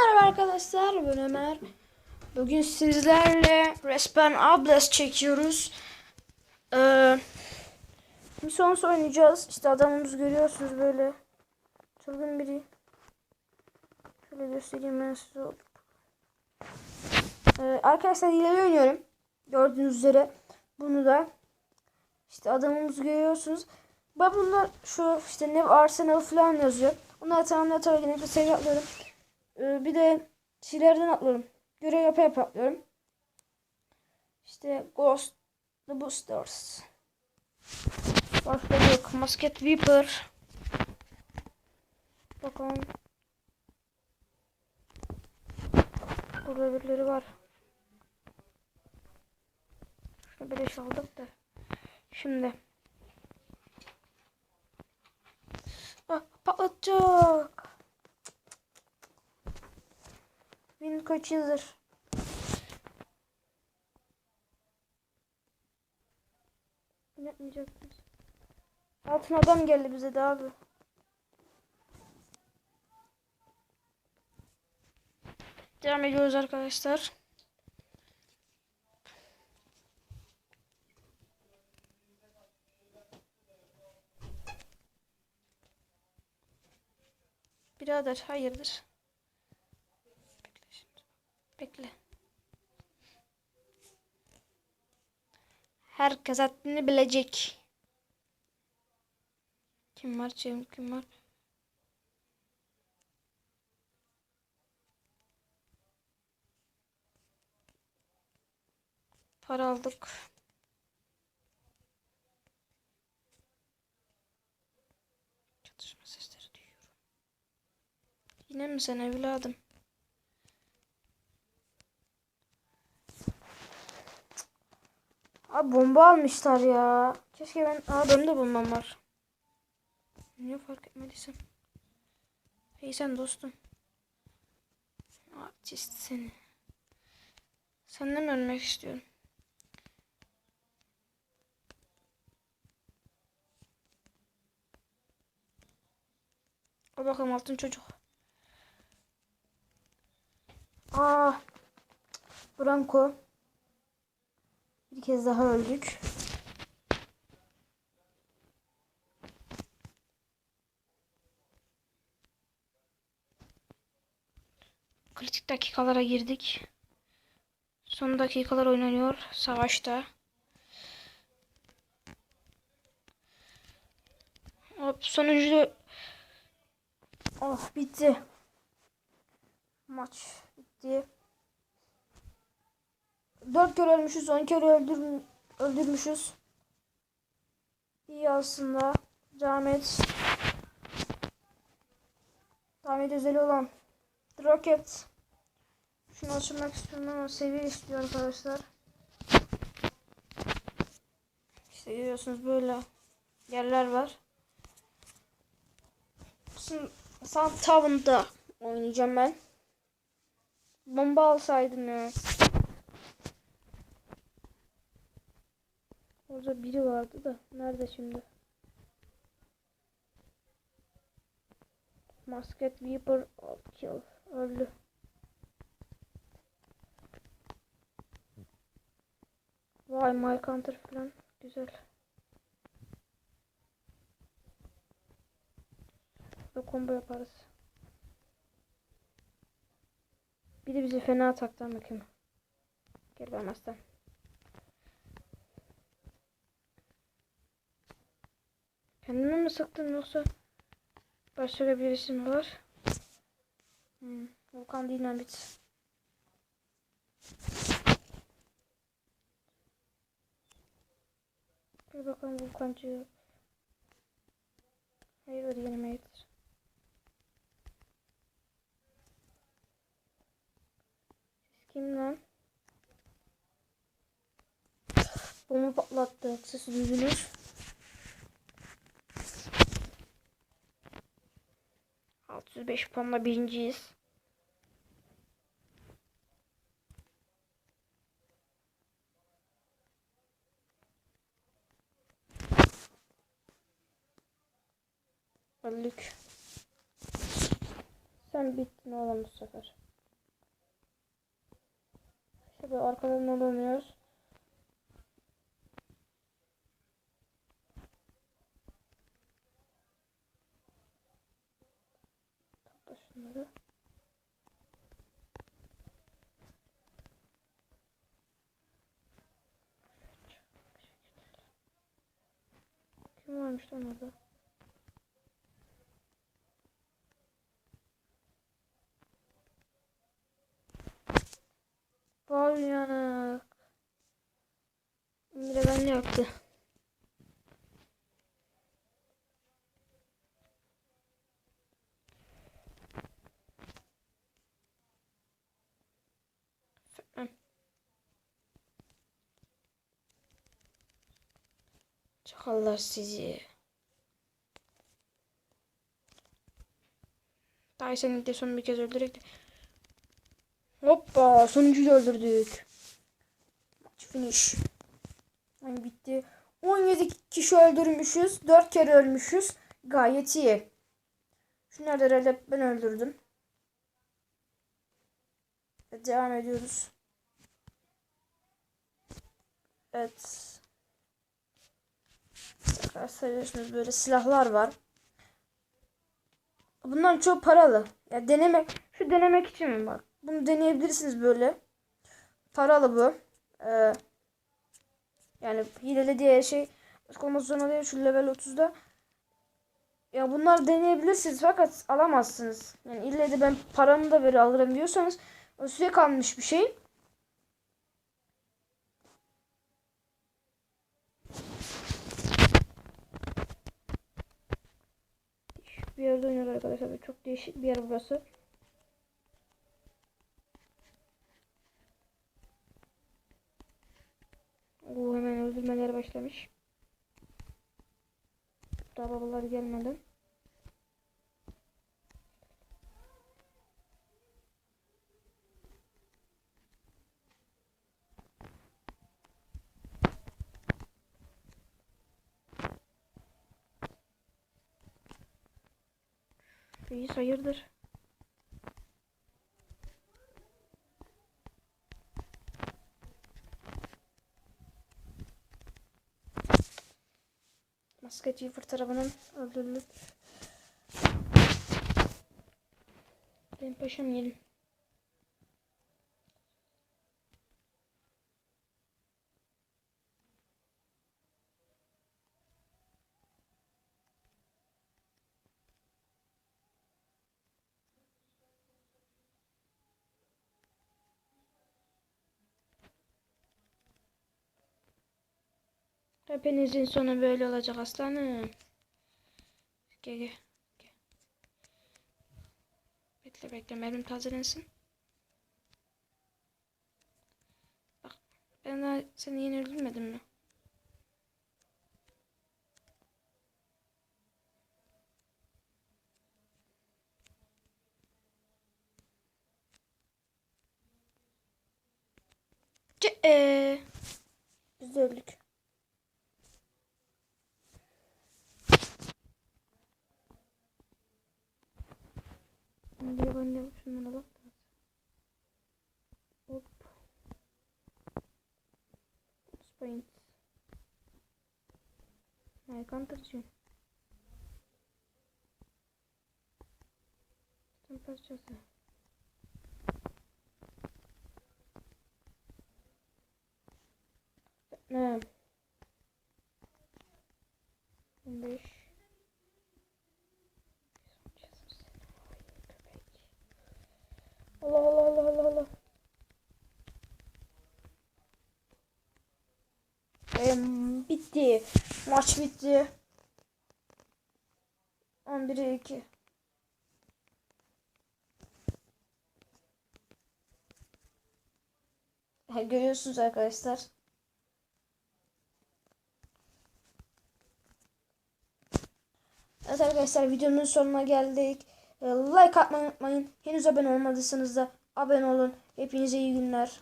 Merhaba arkadaşlar ben Ömer. Bugün sizlerle Respawn Ables çekiyoruz. Ee, bir son oynayacağız. İşte adamımızı görüyorsunuz böyle. Çılgın biri. Şöyle göstereyim ben size. Ee, arkadaşlar ileri oynuyorum. Gördüğünüz üzere. Bunu da işte adamımızı görüyorsunuz. Ben bunlar şu işte ne Arsenal falan yazıyor. Onları tamamlatarak genellikle seviye atlıyorum. Ee, bir de şeylerden atlıyorum. Görev yapa yapa atlıyorum. İşte Ghost the Boosters. Başka yok. Musket Viper. Bakalım. Burada birileri var. Şunu beleş aldık da. Şimdi. Ah, patlatacak. Kaç yazır? Yapmayacak mıyız? Altın adam geldi bize de abi. Devam ediyoruz arkadaşlar. Birader hayırdır? Bekle. Herkes haddini bilecek. Kim var? Kim, kim var? Para aldık. Çatışma sesleri duyuyorum. Yine mi sen evladım? Abi bomba almışlar ya. Keşke ben... Aa benim de bombam var. Niye fark etmediysem. Hey sen dostum. Artist seni. Senden ölmek istiyorum. Al bakalım altın çocuk. Aa. Branko. Bir kez daha öldük. Kritik dakikalara girdik. Son dakikalar oynanıyor savaşta. Hop sonuncu Oh bitti. Maç bitti. 4 kere ölmüşüz, 10 kere öldür öldürmüşüz. İyi aslında. Ahmet. Ahmet özeli olan. Rocket. Şunu açmak istiyorum ama seviye istiyor arkadaşlar. İşte görüyorsunuz böyle yerler var. Şimdi Sun Town'da oynayacağım ben. Bomba alsaydım ya. Orada biri vardı da. Nerede şimdi? Musket Viper kill. Öldü. Vay My Counter falan. Güzel. Ve combo yaparız. Bir de bizi fena taktan bakayım. Gel vermezsen. Kendime mi sıktım yoksa başka birisi mi var? Hmm, Volkan Dinamit. Bir bakalım Volkancı. Hayır o. Siz kim lan? Bomba patlattı. Sesi duydunuz. 35 puanla birinciyiz. Öldük. Sen bittin oğlum bu sefer. Şöyle arkadan dolanıyoruz. Şunları. Kim varmış lan orada? Vay uyanık. Bir de ben ne yaptı? Çakallar sizi. Daha seni de son bir kez öldürerek de. Hoppa sonuncuyu da öldürdük. Maç finish. Yani bitti. 17 kişi öldürmüşüz. 4 kere ölmüşüz. Gayet iyi. Şunları da herhalde ben öldürdüm. Evet, devam ediyoruz. Evet. Arkadaşlar böyle silahlar var. Bunlar çok paralı. Ya denemek, şu denemek için mi bak? Bunu deneyebilirsiniz böyle. Paralı bu. Ee, yani hileli diye şey olması zorunda değil şu level 30'da. Ya bunlar deneyebilirsiniz fakat alamazsınız. Yani ille de ben paramı da böyle alırım diyorsanız o süre kalmış bir şey. Değişik bir yerde oynuyoruz arkadaşlar. Çok değişik bir yer burası. Oo, hemen öldürmeler başlamış. Daha babalar gelmedi. İyi hayırdır? Maskeci Cipher tarafından öldürülüp Ben paşam yerim. Hepinizin sonu böyle olacak aslanım. Gel gel. gel. Bekle bekle mermim tazelensin. Bak ben daha seni yeni öldürmedim mi? Ce ee. Biz öldük. Şimdi ben de şunlara bak. da. Hop. Can't you. Tam parçası. Maç bitti. 11'e 2. Görüyorsunuz arkadaşlar. Evet arkadaşlar videonun sonuna geldik. Ee, Like atmayı unutmayın. Henüz abone olmadıysanız da abone olun. Hepinize iyi günler.